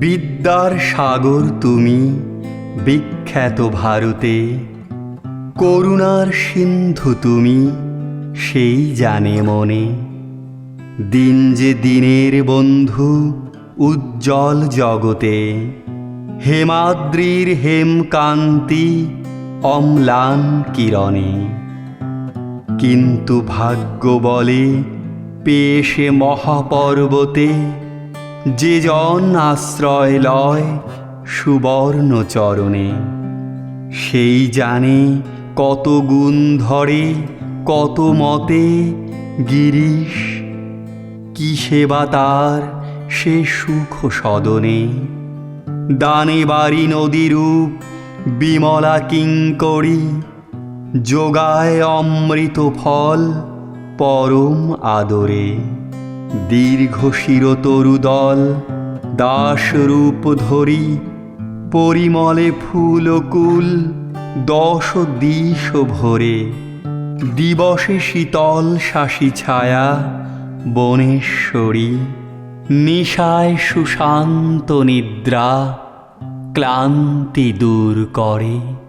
বিদ্যার সাগর তুমি, বিখ্যাত ভারতে। করুণার সিন্ধু তুমি, সেই জানে মনে। দিন যে দিনের বন্ধু, উজ্জ্বল জগতে। হেমাদ্রির হেমকান্তি, অম্লান কিরণে। কিন্তু ভাগ্য বলে পেশে মহাপর্বতে যে জন আশ্রয় লয় সুবর্ণ চরণে, সেই জানে কত গুণ ধরে, কত মতে গিরিশ। কি সেবা তার সে সুখ সদনে? দানে বাড়ি নদীরূপ বিমলা কিঙ্করী, যোগায় অমৃত ফল পরম আদরে। দীর্ঘ শিরতরুদল দাসরূপ ধরি, পরিমলে ফুলকুল দশ দিশ ভরে। দিবসে শীতল শাসি ছায়া, বনেশ্বরী। নিশায় সুশান্ত নিদ্রা, ক্লান্তি দূর করে।